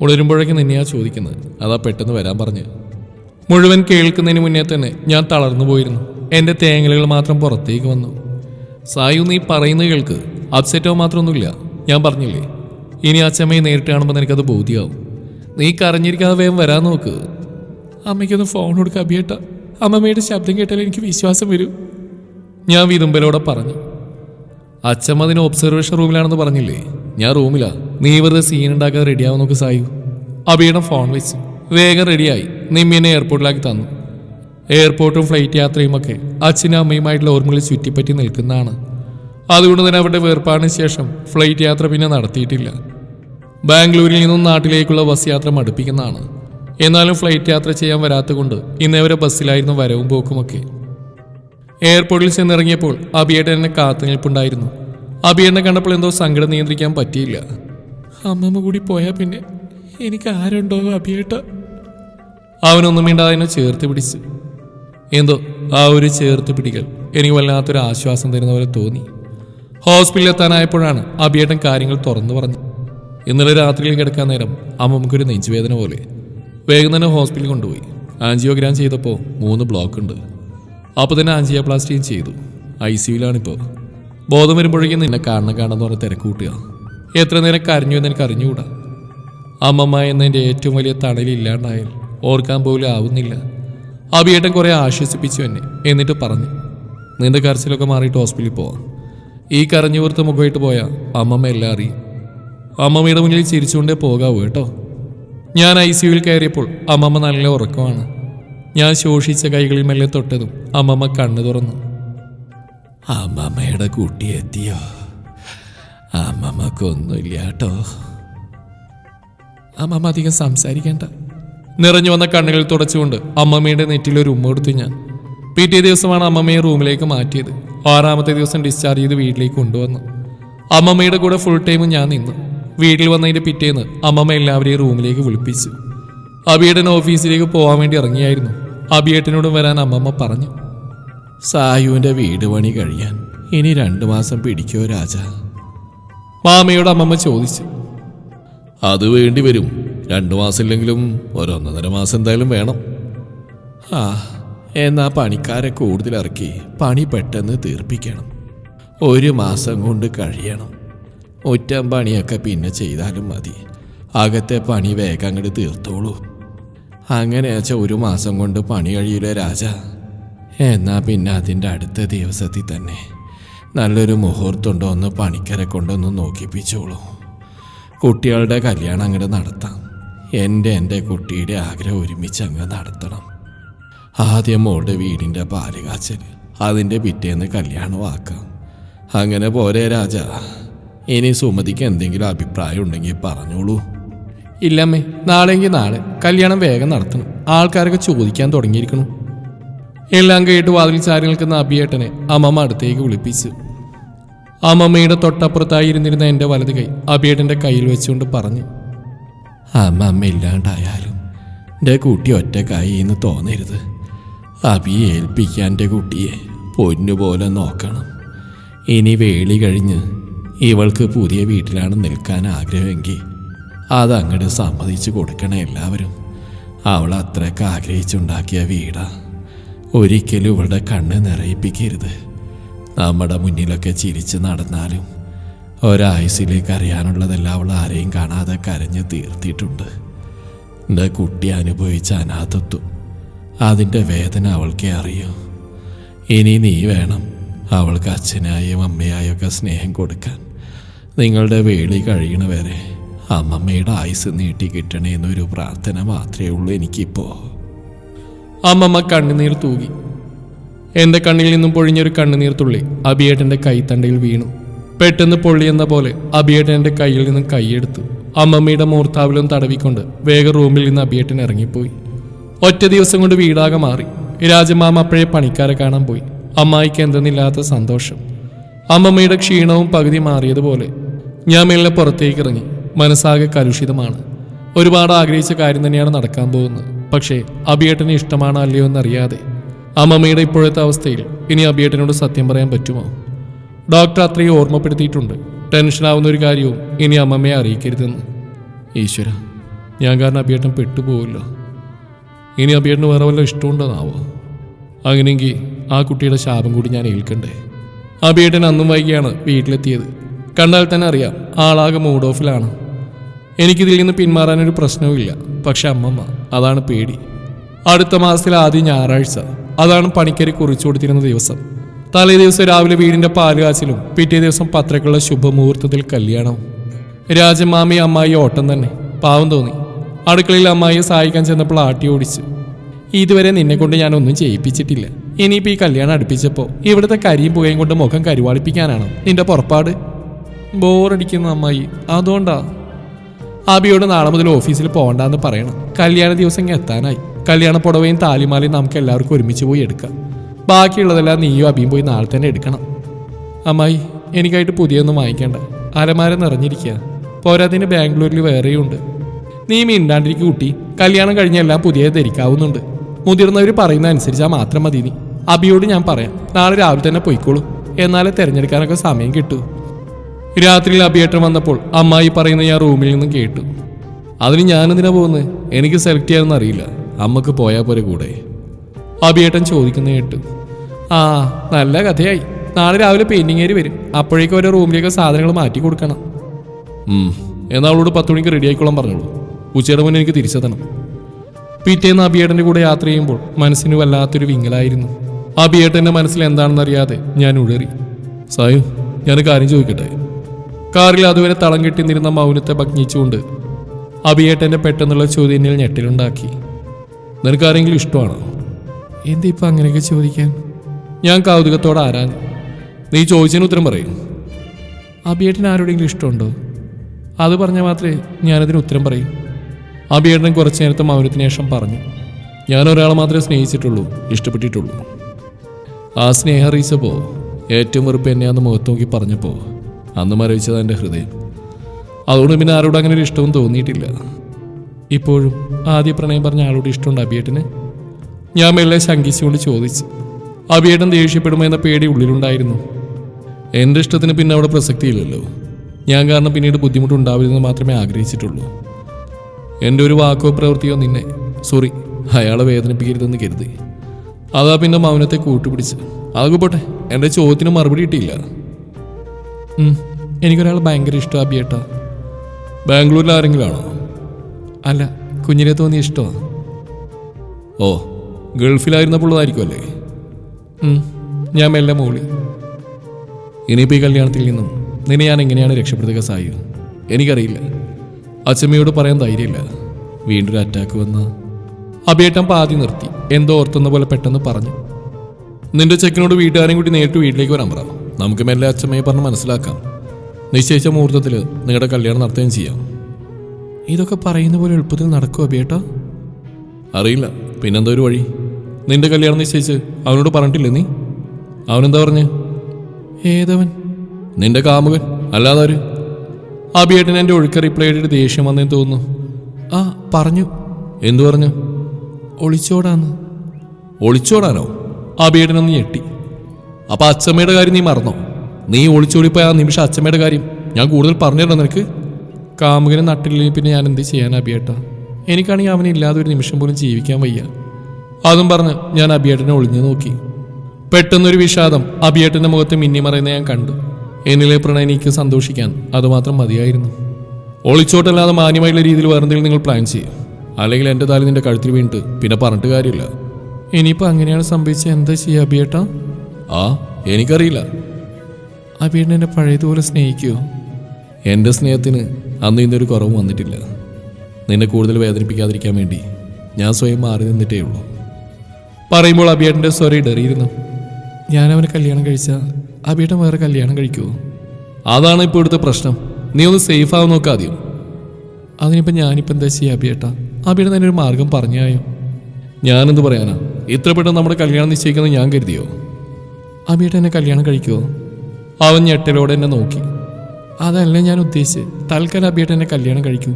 A: ഉണരുമ്പോഴേക്കും നിന്നെയാ ചോദിക്കുന്നത്. അതാ പെട്ടെന്ന് വരാൻ പറഞ്ഞ്. മുഴുവൻ കേൾക്കുന്നതിന് മുന്നേ തന്നെ ഞാൻ തളർന്നു പോയിരുന്നു. എന്റെ തേങ്ങലുകൾ മാത്രം പുറത്തേക്ക് വന്നു. സായു നീ പറയുന്നത് കേൾക്ക്. അപ്സെറ്റോ മാത്രമൊന്നുമില്ല. ഞാൻ പറഞ്ഞില്ലേ? ഇനി അച്ഛമ്മയെ നേരിട്ട് കാണുമ്പോൾ നിനക്കത് ബോധ്യമാവും നീ കരഞ്ഞിരിക്കാതെ വേഗം വരാൻ നോക്ക്. അമ്മയ്ക്കൊന്ന് ഫോൺ കൊടുക്കുക അഭിയേട്ട അമ്മമ്മയുടെ ശബ്ദം കേട്ടാൽ എനിക്ക് വിശ്വാസം വരൂ. ഞാൻ വിതുമ്പലോടെ പറഞ്ഞു. അച്ഛമ്മ അതിന് ഒബ്സർവേഷൻ റൂമിലാണെന്ന് പറഞ്ഞില്ലേ? ഞാൻ റൂമിലാ നീ വെറുതെ സീൻ ഉണ്ടാക്കാതെ റെഡിയാവും നോക്ക് സായു. അബിയുടെ ഫോൺ വെച്ച് വേഗം റെഡിയായി നിമ്മി എന്നെ എയർപോർട്ടിലാക്കി തന്നു. എയർപോർട്ടും ഫ്ലൈറ്റ് യാത്രയും ഒക്കെ അച്ഛനും അമ്മയുമായിട്ടുള്ള ഓർമ്മകളിൽ ചുറ്റിപ്പറ്റി നിൽക്കുന്നതാണ്. അതുകൊണ്ട് തന്നെ അവരുടെ വേർപാടിന് ശേഷം ഫ്ലൈറ്റ് യാത്ര പിന്നെ നടത്തിയിട്ടില്ല. ബാംഗ്ലൂരിൽ നിന്നും നാട്ടിലേക്കുള്ള ബസ് യാത്ര മടുപ്പിക്കുന്നതാണ്. എന്നാലും ഫ്ലൈറ്റ് യാത്ര ചെയ്യാൻ വരാത്തതുകൊണ്ട് ഇന്നേവരെ ബസ്സിലായിരുന്നു വരവും പോക്കുമൊക്കെ. എയർപോർട്ടിൽ ചെന്നിറങ്ങിയപ്പോൾ അബിയേട്ടൻ എന്നെ കാത്തുനിൽപ്പുണ്ടായിരുന്നു. അബിയേട്ടനെ കണ്ടപ്പോൾ എന്തോ സങ്കടം നിയന്ത്രിക്കാൻ പറ്റിയില്ല. അമ്മമ്മ കൂടി പോയാൽ പിന്നെ എനിക്ക് ആരുണ്ടോ അബിയേട്ട? അവനൊന്നും മിണ്ടാതെ ചേർത്ത് പിടിച്ച്. എന്തോ ആ ഒരു ചേർത്ത് പിടികൾ എനിക്ക് വല്ലാത്തൊരു ആശ്വാസം തരുന്ന പോലെ തോന്നി. ഹോസ്പിറ്റലിൽ എത്താനായപ്പോഴാണ് അബിയേട്ടൻ കാര്യങ്ങൾ തുറന്നു പറഞ്ഞു ഇന്നലെ രാത്രിയിൽ കിടക്കാൻ നേരം അമ്മമ്മക്കൊരു നെഞ്ചുവേദന പോലെ. വേഗം തന്നെ ഹോസ്പിറ്റലിൽ കൊണ്ടുപോയി. ആൻജിയോഗ്രാം ചെയ്തപ്പോൾ മൂന്ന് ബ്ലോക്ക് ഉണ്ട് അപ്പോൾ തന്നെ ആൻജിയോപ്ലാസ്റ്റിയും ചെയ്തു. ഐ സിയുലാണിപ്പോൾ ബോധം വരുമ്പോഴേക്കും നിന്നെ കാണണം കാണണമെന്ന് പറഞ്ഞ തിരക്ക് കൂട്ടുക. എത്ര നേരം കരഞ്ഞു എന്ന് എനിക്ക് അറിഞ്ഞുകൂടാ. അമ്മമ്മ എന്നതിന്റെ ഏറ്റവും വലിയ തണലില്ലാണ്ടായാൽ ഓർക്കാൻ പോലും ആവുന്നില്ല. അഭിയേട്ടൻ കുറെ ആശ്വസിപ്പിച്ചു എന്നെ. എന്നിട്ട് പറഞ്ഞു നിന്റെ കരച്ചിലൊക്കെ മാറിയിട്ട് ഹോസ്പിറ്റലിൽ പോവാം. ഈ കരഞ്ഞു പുറത്ത് മുഖമായിട്ട് പോയാൽ അമ്മമ്മ എല്ലാം അറിയും. അമ്മമ്മയുടെ മുന്നിൽ ചിരിച്ചുകൊണ്ടേ പോകാവൂ കേട്ടോ. ഞാൻ ഐ സിയുവിൽ കയറിയപ്പോൾ അമ്മമ്മ നല്ല ഉറക്കമാണ്. ഞാൻ ശോഷിച്ച കൈകളിൽ മെല്ലെ തൊട്ടതും അമ്മമ്മ കണ്ണു തുറന്നു. അമ്മമ്മയുടെ കുട്ടി എത്തിയോ? അമ്മമ്മക്കൊന്നുമില്ല കേട്ടോ അമ്മമ്മ അധികം സംസാരിക്കേണ്ട. നിറഞ്ഞു വന്ന കണ്ണുകൾ തുടച്ചുകൊണ്ട് അമ്മമ്മയുടെ നെറ്റിൽ ഒരു ഉമ്മ കൊടുത്തു ഞാൻ. പിറ്റേ ദിവസമാണ് അമ്മമ്മയെ റൂമിലേക്ക് മാറ്റിയത്. ആറാമത്തെ ദിവസം ഡിസ്ചാർജ് ചെയ്ത് വീട്ടിലേക്ക് കൊണ്ടുവന്നു. അമ്മമ്മയുടെ കൂടെ ഫുൾ ടൈം ഞാൻ നിന്നു. വീട്ടിൽ വന്നതിന്റെ പിറ്റേന്ന് അമ്മമ്മ എല്ലാവരെയും റൂമിലേക്ക് വിളിപ്പിച്ചു. അബിയുടെ ഓഫീസിലേക്ക് പോകാൻ വേണ്ടി ഇറങ്ങിയായിരുന്നു. അബിയേട്ടനോടും വരാൻ അമ്മമ്മ പറഞ്ഞു. സായുവിന്റെ വീട് പണി കഴിയാൻ ഇനി രണ്ടു മാസം പിടിക്കോ രാജ. മാമയോട് അമ്മമ്മ ചോദിച്ചു. അത് വേണ്ടി വരും. രണ്ടു മാസമില്ലെങ്കിലും ഒരൊന്നര മാസം എന്തായാലും വേണം. ആ എന്നാ പണിക്കാരെ കൂടുതൽ ഇറക്കി പണി പെട്ടെന്ന് തീർപ്പിക്കണം. ഒരു മാസം കൊണ്ട് കഴിയണം. ഒറ്റം പണിയൊക്കെ പിന്നെ ചെയ്താലും മതി. അകത്തെ പണി വേഗം അങ്ങോട്ട് തീർത്തോളൂ. അങ്ങനെ അച്ഛ ഒരു മാസം കൊണ്ട് പണി കഴിയില്ല രാജ? എന്നാ പിന്നെ അതിന്റെ അടുത്ത ദിവസത്തിൽ തന്നെ നല്ലൊരു മുഹൂർത്തമുണ്ടോ ഒന്ന് പണിക്കരെ കൊണ്ടൊന്ന് നോക്കിപ്പിച്ചോളൂ. കുട്ടികളുടെ കല്യാണം അങ്ങോട്ട് നടത്താം. എന്റെ എന്റെ കുട്ടിയുടെ ആഗ്രഹം ഒരുമിച്ച് അങ്ങ് നടത്തണം. ആദ്യം മോളുടെ വീടിന്റെ പാൽ കാച്ചൽ അതിന്റെ പിറ്റേന്ന് കല്യാണമാക്കാം. അങ്ങനെ പോരെ രാജ. ഇനി സുമതിക്ക് എന്തെങ്കിലും അഭിപ്രായം ഉണ്ടെങ്കിൽ പറഞ്ഞോളൂ. ഇല്ലമ്മേ നാളെങ്കിൽ നാളെ. കല്യാണം വേഗം നടത്തണം. ആൾക്കാരൊക്കെ ചോദിക്കാൻ തുടങ്ങിയിരിക്കണം എല്ലാം കേട്ട് വാതിൽ ചാരി നിൽക്കുന്ന അബിയേട്ടനെ അമ്മമ്മ അടുത്തേക്ക് വിളിപ്പിച്ചു. അമ്മമ്മയുടെ തൊട്ടപ്പുറത്തായി ഇരുന്നിരുന്ന എന്റെ വലത് കൈ അബിയേട്ടന്റെ കയ്യിൽ വെച്ചുകൊണ്ട് പറഞ്ഞു അമ്മമ്മ ഇല്ലാണ്ടായാലും എന്റെ കുട്ടി ഒറ്റക്കായി എന്ന് തോന്നരുത്. അബിയെ ഏൽപ്പിക്കാൻ എന്റെ കുട്ടിയെ പൊന്നുപോലെ നോക്കണം. ഇനി വേളി കഴിഞ്ഞ് ഇവൾക്ക് പുതിയ വീട്ടിലാണ് നിൽക്കാൻ ആഗ്രഹമെങ്കിൽ അതങ്ങോട്ട് സമ്മതിച്ചു കൊടുക്കണേ എല്ലാവരും. അവൾ അത്രയൊക്കെ ആഗ്രഹിച്ചുണ്ടാക്കിയ വീടാ. ഒരിക്കലും ഇവളുടെ കണ്ണ് നിറയിപ്പിക്കരുത്. നമ്മുടെ മുന്നിലൊക്കെ ചിരിച്ച് നടന്നാലും ഒരായുസിലേക്ക് അറിയാനുള്ളതെല്ലാം അവൾ ആരെയും കാണാതെ കരഞ്ഞ് തീർത്തിട്ടുണ്ട്. എന്റെ കുട്ടി അനുഭവിച്ച അനാഥത്വം. അതിന്റെ വേദന അവൾക്കേ അറിയൂ. ഇനി നീ വേണം അവൾക്ക് അച്ഛനായും അമ്മയായും ഒക്കെ സ്നേഹം കൊടുക്കാൻ. നിങ്ങളുടെ വേളി കഴിയണ വരെ അമ്മമ്മയുടെ ആയുസ് നീട്ടി കിട്ടണേ എന്നൊരു പ്രാർത്ഥന മാത്രമേ ഉള്ളൂ എനിക്കിപ്പോൾ അമ്മമ്മ കണ്ണുനീർ തൂകി. എന്റെ കണ്ണിൽ നിന്നും പൊഴിഞ്ഞൊരു കണ്ണുനീർ തുള്ളി അബിയേട്ടന്റെ കൈത്തണ്ടയിൽ വീണു. പെട്ടെന്ന് പൊള്ളിയെന്ന പോലെ അബിയേട്ടൻ എന്റെ കയ്യിൽ നിന്നും കൈയെടുത്തു അമ്മമ്മയുടെ മൂർത്താവിലും തടവിക്കൊണ്ട് വേഗം റൂമിൽ നിന്ന് അബിയേട്ടൻ ഇറങ്ങിപ്പോയി. ഒറ്റ ദിവസം കൊണ്ട് വീടാകെ മാറി. രാജമാമ അപ്പോഴേ പണിക്കാരെ കാണാൻ പോയി. അമ്മായിക്ക് എന്തെന്നില്ലാത്ത സന്തോഷം. അമ്മമ്മയുടെ ക്ഷീണവും പകുതി മാറിയതുപോലെ ഞാൻ മെല്ലെ പുറത്തേക്ക് ഇറങ്ങി. മനസ്സാകെ കലുഷിതമാണ്. ഒരുപാട് ആഗ്രഹിച്ച കാര്യം തന്നെയാണ് നടക്കാൻ പോകുന്നത്. പക്ഷേ അബിയേട്ടന് ഇഷ്ടമാണ് അല്ലയോ എന്നറിയാതെ. അമ്മമ്മയുടെ ഇപ്പോഴത്തെ അവസ്ഥയിൽ ഇനി അബിയേട്ടനോട് സത്യം പറയാൻ പറ്റുമോ? ഡോക്ടർ അത്രയും ഓർമ്മപ്പെടുത്തിയിട്ടുണ്ട്. ടെൻഷനാവുന്ന ഒരു കാര്യവും ഇനി അമ്മമ്മയെ അറിയിക്കരുതെന്ന്. ഈശ്വര ഞാൻ കാരണം അബിയേട്ടൻ പെട്ടുപോകുമല്ലോ ഇനി അബിയേട്ടന് വേറെ വല്ല ഇഷ്ടമുണ്ടെന്നാവോ? അങ്ങനെയെങ്കിൽ ആ കുട്ടിയുടെ ശാപം കൂടി ഞാൻ ഏൽക്കണ്ടേ? അബിയേട്ടൻ അന്നും വൈകിയാണ് വീട്ടിലെത്തിയത്. കണ്ടാൽ തന്നെ അറിയാം ആളാകെ മൂഡ് ഓഫിലാണ് എനിക്കിതിൽ നിന്ന് പിന്മാറാനൊരു പ്രശ്നവുമില്ല. പക്ഷെ അമ്മമ്മ അതാണ് പേടി. അടുത്ത മാസത്തിൽ ആദ്യം ഞായറാഴ്ച. അതാണ് പണിക്കരി കുറിച്ചു കൊടുത്തിരുന്ന ദിവസം. തലേ ദിവസം രാവിലെ വീടിന്റെ പാലുകാച്ചിലും പിറ്റേ ദിവസം പത്രക്കുള്ള ശുഭമുഹൂർത്തത്തിൽ കല്യാണം. രാജമാമി അമ്മായി ഓട്ടം തന്നെ. പാവം തോന്നി. അടുക്കളയിൽ അമ്മായിയെ സഹായിക്കാൻ ചെന്നപ്പോൾ ആട്ടി ഓടിച്ച്. ഇതുവരെ നിന്നെ കൊണ്ട് ഞാൻ ഒന്നും ചെയ്യിപ്പിച്ചിട്ടില്ല. ഇനിയിപ്പോൾ ഈ കല്യാണം അടുപ്പിച്ചപ്പോൾ ഇവിടുത്തെ കരിയും പുകയും കൊണ്ട് മുഖം കരുവാളിപ്പിക്കാനാണോ? നിന്റെ പുറപ്പാട്? ബോറടിക്കുന്ന അമ്മായി. അതുകൊണ്ടാ. ആബിയോട് നാളെ മുതൽ ഓഫീസിൽ പോകണ്ടെന്ന് പറയണം. കല്യാണ ദിവസം എത്താനായി. കല്യാണ പുടവയും താലിമാലയും നമുക്ക് എല്ലാവർക്കും ഒരുമിച്ച് പോയി എടുക്കാം. ബാക്കിയുള്ളതെല്ലാം നീയും അബിയും പോയി നാളെ തന്നെ എടുക്കണം. അമ്മായി എനിക്കായിട്ട് പുതിയൊന്നും വാങ്ങിക്കേണ്ട. അലമാര നിറഞ്ഞിരിക്കുക. പോരാത്തിന് ബാംഗ്ലൂരിൽ വേറെയും ഉണ്ട്. നീ മിണ്ടാണ്ടിരിക്കും കുട്ടി. കല്യാണം കഴിഞ്ഞ എല്ലാം പുതിയ ധരിക്കാവുന്നുണ്ട്. മുതിർന്നവർ പറയുന്ന അനുസരിച്ചാൽ മാത്രം മതി നീ. അബിയോട് ഞാൻ പറയാം നാളെ രാവിലെ തന്നെ പോയിക്കോളൂ. എന്നാലേ തിരഞ്ഞെടുക്കാനൊക്കെ സമയം കിട്ടൂ. രാത്രിയിൽ അഭിയേട്ടൻ വന്നപ്പോൾ അമ്മായി പറയുന്ന ഞാൻ റൂമിൽ നിന്നും കേട്ടു. അതിന് ഞാനെന്തിനാ പോകുന്നത് എനിക്ക് സെലക്ട് ചെയ്യാനൊന്നും അറിയില്ല. അമ്മയ്ക്ക് പോയാൽ പോരെ കൂടെ. അഭിയേട്ടൻ ചോദിക്കുന്ന കേട്ടു. ആ നല്ല കഥയായി. നാളെ രാവിലെ പെയിന്റിങ്ങേരി വരും. അപ്പോഴേക്കും ഓരോ റൂമിലേക്ക് സാധനങ്ങൾ മാറ്റി കൊടുക്കണം. എന്നാൽ എന്നാ അവളോട് പത്ത് മണിക്ക് റെഡി ആയിക്കോളാൻ പറഞ്ഞോളൂ. ഉച്ചയുടെ മുന്നേ എനിക്ക് തിരിച്ചെത്തണം. പിറ്റേന്ന് അഭിയേട്ടന്റെ കൂടെ യാത്ര ചെയ്യുമ്പോൾ മനസ്സിന് വല്ലാത്തൊരു വിങ്ങലായിരുന്നു. അഭിയേട്ടന്റെ മനസ്സിൽ എന്താണെന്നറിയാതെ ഞാൻ ഉഴറി. സായു ഞാൻ കാര്യം ചോദിക്കട്ടെ? കാറിൽ അതുവരെ തളം കെട്ടി നിന്നിരുന്ന മൗനത്തെ ഭഗ്നിച്ചുകൊണ്ട് അഭിയേട്ടന്റെ പെട്ടെന്നുള്ള ചോദ്യനിൽ ഞെട്ടിലുണ്ടാക്കി. നിനക്കാരെങ്കിലും ഇഷ്ടമാണോ? ഇഷ്ടമാണോ എന്തിപ്പോ അങ്ങനെയൊക്കെ ചോദിക്കാൻ? ഞാൻ കൗതുകത്തോടെ ആരാഞ്ഞു നീ ചോദിച്ചതിന് ഉത്തരം പറയും. അഭിയേട്ടന് ആരോടെങ്കിലും ഇഷ്ടമുണ്ടോ? അത് പറഞ്ഞാൽ മാത്രമേ ഞാനതിന് ഉത്തരം പറയും. അഭിയേട്ടൻ കുറച്ച് നേരത്തെ മൗനത്തിന് ശേഷം പറഞ്ഞു. ഞാൻ ഒരാളെ മാത്രമേ സ്നേഹിച്ചിട്ടുള്ളൂ ഇഷ്ടപ്പെട്ടിട്ടുള്ളൂ. ആ സ്നേഹം അറിയിച്ചപ്പോൾ ഏറ്റവും വെറുപ്പ് എന്നെയാന്ന് മുഖത്ത് നോക്കി പറഞ്ഞപ്പോൾ അന്ന് മരവിച്ചത് എന്റെ ഹൃദയം. അതുകൊണ്ട് പിന്നെ ആരോടും അങ്ങനെ ഒരു ഇഷ്ടവും തോന്നിയിട്ടില്ല. ഇപ്പോഴും ആദ്യ പ്രണയം പറഞ്ഞ ആളോട് ഇഷ്ടമുണ്ട് അബിയേട്ടന്. ഞാൻ മെല്ലെ ശങ്കിച്ചുകൊണ്ട് ചോദിച്ചു അബിയേട്ടൻ ദേഷ്യപ്പെടുമോ എന്ന പേടി ഉള്ളിലുണ്ടായിരുന്നു. എന്റെ ഇഷ്ടത്തിന് പിന്നെ അവിടെ പ്രസക്തിയില്ലല്ലോ. ഞാൻ കാരണം പിന്നീട് ബുദ്ധിമുട്ടുണ്ടാവില്ലെന്ന് മാത്രമേ ആഗ്രഹിച്ചിട്ടുള്ളൂ. എന്റെ ഒരു വാക്കോ പ്രവൃത്തിയോ നിന്നെ സോറി അയാളെ വേദനിപ്പിക്കരുതെന്ന് കരുതി. അതാ പിന്നെ മൗനത്തെ കൂട്ടുപിടിച്ച്. അതൊക്കെ പോട്ടെ എന്റെ ചോദ്യത്തിന് മറുപടി കിട്ടിയില്ല. എനിക്കൊരാൾ ഭയങ്കര ഇഷ്ടം അബിയേട്ടാ. ബാംഗ്ലൂരിൽ ആരെങ്കിലും ആണോ അല്ല കുഞ്ഞിനെ തോന്നിയ ഇഷ്ടമാണ് ഓ ഗൾഫിലായിരുന്നപ്പോൾ ഉള്ളതായിരിക്കുമല്ലേ? ഉം, ഞാൻ മെല്ലെ മോളി. ഇനിയിപ്പോൾ ഈ കല്യാണത്തിൽ നിന്നും നിന്നെ ഞാൻ എങ്ങനെയാണ് രക്ഷപ്പെടുത്തുക സായു? എനിക്കറിയില്ല. അച്ഛമ്മയോട് പറയാൻ ധൈര്യമില്ല. വീണ്ടും ഒരു അറ്റാക്ക് വന്ന അഭിയേട്ടൻ പാതി നിർത്തി. എന്തോ ഓർത്തുന്ന പോലെ പെട്ടെന്ന് പറഞ്ഞു. നിന്റെ ചെക്കനോട് വീട്ടുകാരെയും കൂടി നേരിട്ട് വീട്ടിലേക്ക് വരാൻ പറ. നമുക്ക് മെല്ലെ അച്ഛമ്മയെ പറഞ്ഞ് മനസ്സിലാക്കാം. നിശ്ചയിച്ച മുഹൂർത്തത്തിൽ നിങ്ങളുടെ കല്യാണം നടത്തുകയും ചെയ്യാം. ഇതൊക്കെ പറയുന്ന പോലെ എളുപ്പത്തിൽ നടക്കുമോ അഭിയേട്ടാ അറിയില്ല. പിന്നെന്താ ഒരു വഴി? നിന്റെ കല്യാണം നിശ്ചയിച്ച് അവനോട് പറഞ്ഞിട്ടില്ലേ നീ? അവനെന്താ പറഞ്ഞ്? ഏതവൻ? നിന്റെ കാമുകൻ അല്ലാതെ ആര്? അഭിയേട്ടൻ എന്റെ ഒഴുക്ക റിപ്ലൈ ചെയ്തിട്ട് ദേഷ്യം വന്നേന്ന് തോന്നുന്നു. ആ പറഞ്ഞു. എന്തു പറഞ്ഞു? ഒളിച്ചോടാന്ന്. ഒളിച്ചോടാനോ? ആ അഭിയേട്ടനൊന്ന് ഞെട്ടി. അപ്പൊ അച്ചമ്മയുടെ കാര്യം നീ മറന്നോ? നീ ഒളിച്ചോടിപ്പോയ ആ നിമിഷം അച്ചമ്മയുടെ കാര്യം ഞാൻ കൂടുതൽ പറഞ്ഞു തരണം നിനക്ക്? കാമുകനെ നട്ടില്ലെങ്കിൽ പിന്നെ ഞാൻ എന്ത് ചെയ്യാൻ അഭിയേട്ട എനിക്കാണെങ്കിൽ അവനെ ഇല്ലാതെ ഒരു നിമിഷം പോലും ജീവിക്കാൻ വയ്യ. അതും പറഞ്ഞ് ഞാൻ അഭിയേട്ടനെ ഒളിഞ്ഞു നോക്കി. പെട്ടെന്നൊരു വിഷാദം അഭിയേട്ടന്റെ മുഖത്ത് മിന്നിമറയുന്ന ഞാൻ കണ്ടു. എന്നിലെ പ്രണയനിക്ക് സന്തോഷിക്കാൻ അതുമാത്രം മതിയായിരുന്നു. ഒളിച്ചോട്ടല്ലാതെ മാന്യമായുള്ള രീതിയിൽ വേറെന്തെങ്കിലും നിങ്ങൾ പ്ലാൻ ചെയ്യും. അല്ലെങ്കിൽ എന്റെ താലി നിന്റെ കഴുത്തിൽ വീണിട്ട് പിന്നെ പറഞ്ഞിട്ട് കാര്യമില്ല. ഇനിയിപ്പോൾ അങ്ങനെയാണ് സംഭവിച്ചത്. എന്താ ചെയ്യുക അഭിയേട്ടാ ആ എനിക്കറിയില്ല. ആ വീടിന് എന്നെ പഴയതുപോലെ സ്നേഹിക്കുമോ എന്റെ സ്നേഹത്തിന് അന്ന് ഇന്നൊരു കുറവ് വന്നിട്ടില്ല. നിന്നെ കൂടുതൽ വേദനിപ്പിക്കാതിരിക്കാൻ വേണ്ടി ഞാൻ സ്വയം മാറി നിന്നിട്ടേ ഉള്ളൂ. പറയുമ്പോൾ അബിയേട്ടന്റെ സ്വരം ഇടറിയിരുന്നു. ഞാൻ അവനെ കല്യാണം കഴിച്ച അബിയേട്ടൻ വേറെ കല്യാണം കഴിക്കുമോ അതാണ് ഇപ്പോൾ ഇവിടുത്തെ പ്രശ്നം. നീ ഒന്ന് സേഫ് ആവാൻ നോക്കുക അതിനിപ്പോൾ ഞാനിപ്പോൾ എന്താ ചെയ്യുക അബിയേട്ട? അബിയേട്ടൻ തന്നെ ഒരു മാർഗം പറഞ്ഞായോ? ഞാനെന്ത് പറയാനാ? ഇത്ര പെട്ടെന്ന് നമ്മുടെ കല്യാണം നിശ്ചയിക്കുന്നത് ഞാൻ കരുതിയോ? അഭിയേട്ടൻ എന്നെ കല്യാണം കഴിക്കുമോ അവൻ ഞെട്ടലോടെ എന്നെ നോക്കി. അതല്ല ഞാൻ ഉദ്ദേശിച്ച് തൽക്കാലം അഭിയേട്ടൻ എന്നെ കല്യാണം കഴിക്കൂ.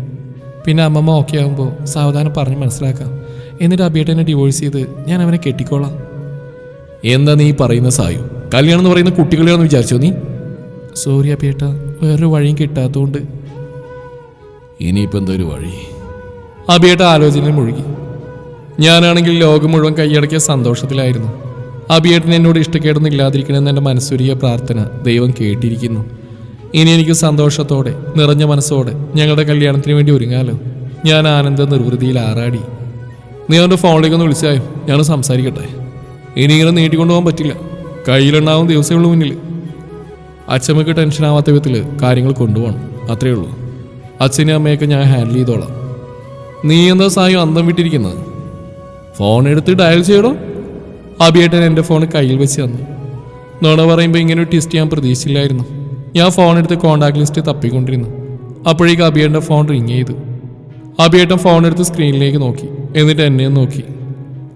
A: പിന്നെ അമ്മമ്മ ഓക്കെ ആകുമ്പോൾ സാവധാനം പറഞ്ഞ് മനസ്സിലാക്കാം. എന്നിട്ട് അഭിയേട്ടനെ ഡിവോഴ്സ് ചെയ്ത് ഞാൻ അവനെ കെട്ടിക്കോളാം. എന്താ നീ പറയുന്ന സായു? കല്യാണം എന്ന് പറയുന്ന കുട്ടികളെയാണെന്ന് വിചാരിച്ചോ നീ? സോറി അബിയേട്ട വേറൊരു വഴിയും കിട്ടാത്തതുകൊണ്ട്. ഇനിയിപ്പോൾ എന്തോ ഒരു വഴി? അബിയേട്ട ആലോചനയിൽ മുഴുകി. ഞാനാണെങ്കിൽ ലോകം മുഴുവൻ കൈയടക്കിയ സന്തോഷത്തിലായിരുന്നു. അഭിയേട്ടൻ എന്നോട് ഇഷ്ടക്കേടൊന്നും എന്റെ മനസ്സൊരിയ പ്രാർത്ഥന ദൈവം കേട്ടിരിക്കുന്നു. ഇനി എനിക്ക് സന്തോഷത്തോടെ നിറഞ്ഞ മനസ്സോടെ ഞങ്ങളുടെ കല്യാണത്തിന് വേണ്ടി ഒരുങ്ങാലോ? ഞാൻ ആനന്ദ നിർവൃതിയിൽ ആറാടി. നീ അവന്റെ ഫോണിലേക്ക് ഒന്ന് വിളിച്ചായോ? ഞാൻ സംസാരിക്കട്ടെ. ഇനി ഇങ്ങനെ നീട്ടിക്കൊണ്ടുപോകാൻ പറ്റില്ല. കയ്യിലുണ്ടാവും ഉള്ളൂ മുന്നിൽ അച്ഛമ്മക്ക് ടെൻഷനാവാത്ത വിധത്തിൽ കാര്യങ്ങൾ കൊണ്ടുപോകണം. അത്രേ ഉള്ളൂ. അച്ഛനെയും അമ്മയൊക്കെ ഞാൻ ഹാൻഡിൽ ചെയ്തോളാം. നീ എന്താ സായം അന്തം വിട്ടിരിക്കുന്നത്? ഫോൺ എടുത്ത് ഡയൽ ചെയ്യടോ. അഭിയേട്ടൻ എന്റെ ഫോൺ കയ്യിൽ വെച്ച് തന്നു. നോണ പറയുമ്പോൾ ഇങ്ങനെ ഒരു ടെസ്റ്റ് ഞാൻ പ്രതീക്ഷിച്ചില്ലായിരുന്നു. ഞാൻ ഫോൺ എടുത്ത് കോൺടാക്ട് ലിസ്റ്റ് തപ്പിക്കൊണ്ടിരുന്നു. അപ്പോഴേക്ക് അഭിയേട്ടന്റെ ഫോൺ റിങ് ചെയ്തു. അഭിയേട്ടൻ ഫോൺ എടുത്ത് സ്ക്രീനിലേക്ക് നോക്കി. എന്നിട്ട് എന്നെയും നോക്കി.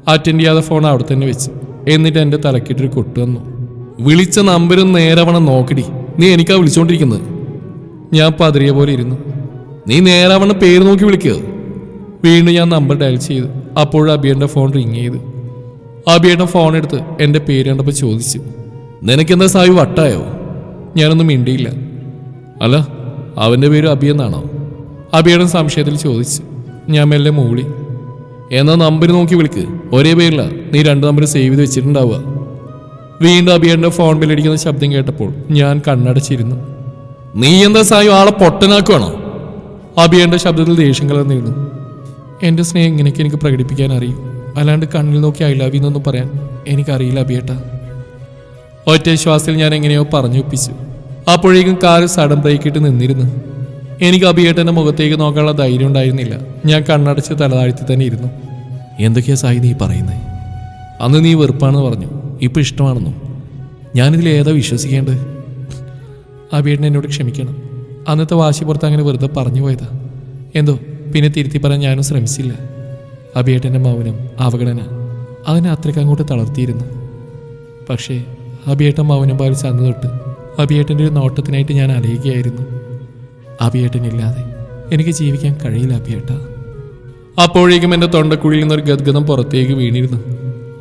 A: അറ്റൻഡ് ചെയ്യാതെ ഫോൺ അവിടെ തന്നെ വെച്ച്. എന്നിട്ട് എന്റെ തലക്കിട്ടൊരു കൊട്ടു വന്നു വിളിച്ച നമ്പരും നേരവണ്ണം നോക്കടി. നീ എനിക്കാ വിളിച്ചുകൊണ്ടിരിക്കുന്നത് ഞാൻ പതിരിയ പോലെ ഇരുന്നു. നീ നേരവണ്ണം പേര് നോക്കി വിളിക്കുക വീണ്ടും ഞാൻ നമ്പർ ഡയൽ ചെയ്തു. അപ്പോഴും അബിയന്റെ ഫോൺ റിങ് ചെയ്തു. അബിയുടെ ഫോൺ എടുത്ത് എന്റെ പേര് കണ്ടപ്പോൾ ചോദിച്ചു നിനക്കെന്താ സായി വട്ടായോ? ഞാനൊന്നും മിണ്ടിയില്ല. അല്ല അവന്റെ പേര് അബി എന്നാണോ? അബിയേടൻ സംശയത്തിൽ ചോദിച്ചു ഞാൻ മെല്ലെ മൂളി. എന്നാ നമ്പർ നോക്കി വിളിക്ക് ഒരേ പേരില്ല നീ രണ്ട് നമ്പർ സേവ് ചെയ്ത് വെച്ചിട്ടുണ്ടാവുക. വീണ്ടും അബിയേട്ടന്റെ ഫോൺ ബില്ലടിക്കുന്ന ശബ്ദം കേട്ടപ്പോൾ ഞാൻ കണ്ണടച്ചിരുന്നു. നീ എന്താ സായി ആളെ പൊട്ടനാക്കുവാണോ? അബിയുടെ ശബ്ദത്തിൽ ദേഷ്യം കലർന്നിരുന്നു. എന്റെ സ്നേഹം ഇങ്ങനെയൊക്കെ എനിക്ക് പ്രകടിപ്പിക്കാൻ അറിയൂ? അല്ലാണ്ട് കണ്ണിൽ നോക്കി ഐ ലവ് എന്നൊന്നും പറയാൻ എനിക്കറിയില്ല അബിയേട്ട ഒറ്റ ശ്വാസത്തിൽ ഞാൻ എങ്ങനെയോ പറഞ്ഞു ഒപ്പിച്ചു. അപ്പോഴേക്കും കാറ് സഡൻ ബ്രേക്കിട്ട് നിന്നിരുന്നു. എനിക്ക് അബിയേട്ടന്റെ മുഖത്തേക്ക് നോക്കാനുള്ള ധൈര്യം ഉണ്ടായിരുന്നില്ല. ഞാൻ കണ്ണടച്ച് തലതാഴ്ത്തി തന്നെ ഇരുന്നു. എന്തൊക്കെയാ സായി നീ പറയുന്നത് അന്ന് നീ വെറുപ്പാണെന്ന് പറഞ്ഞു. ഇപ്പോൾ ഇഷ്ടമാണെന്നു? ഞാനിതിൽ ഏതാ വിശ്വസിക്കേണ്ടത്? അബിയേട്ടൻ എന്നോട് ക്ഷമിക്കണം. അന്നത്തെ വാശി പുറത്ത് അങ്ങനെ വെറുതെ പറഞ്ഞു പോയതാ. എന്തോ പിന്നെ തിരുത്തി പറയാൻ ഞാനും ശ്രമിച്ചില്ല. അബിയേട്ടന്റെ മൗനം അവഗണന അതിനെ അത്രയ്ക്ക് അങ്ങോട്ട് തളർത്തിയിരുന്നു. പക്ഷേ അബിയേട്ടൻ മൗനം പാലിച്ച അന്ന് തൊട്ട് അബിയേട്ടന്റെ ഒരു നോട്ടത്തിനായിട്ട് ഞാൻ അലയുകയായിരുന്നു. അബിയേട്ടനില്ലാതെ എനിക്ക് ജീവിക്കാൻ കഴിയില്ല അബിയേട്ട. അപ്പോഴേക്കും എന്റെ തൊണ്ടക്കുഴിയിൽ നിന്നൊരു ഗദ്ഗതം പുറത്തേക്ക് വീണിരുന്നു.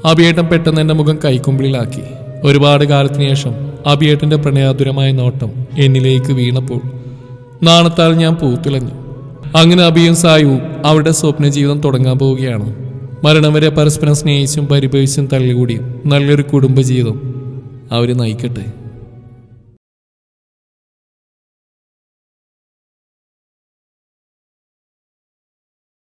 A: അബിയേട്ടൻ പെട്ടെന്ന് എന്റെ മുഖം കൈക്കുമ്പിളിലാക്കി. ഒരുപാട് കാലത്തിന് ശേഷം അബിയേട്ടന്റെ പ്രണയാതുരമായ നോട്ടം എന്നിലേക്ക് വീണപ്പോൾ നാണത്താൽ ഞാൻ പൂത്തുലഞ്ഞു. അങ്ങനെ അബിയും സായുവും അവരുടെ സ്വപ്ന ജീവിതം തുടങ്ങാൻ പോവുകയാണ്. മരണം വരെ പരസ്പരം സ്നേഹിച്ചും പരിഭവിച്ചും തള്ളികൂടിയും നല്ലൊരു കുടുംബജീവിതം അവർ നയിക്കട്ടെ.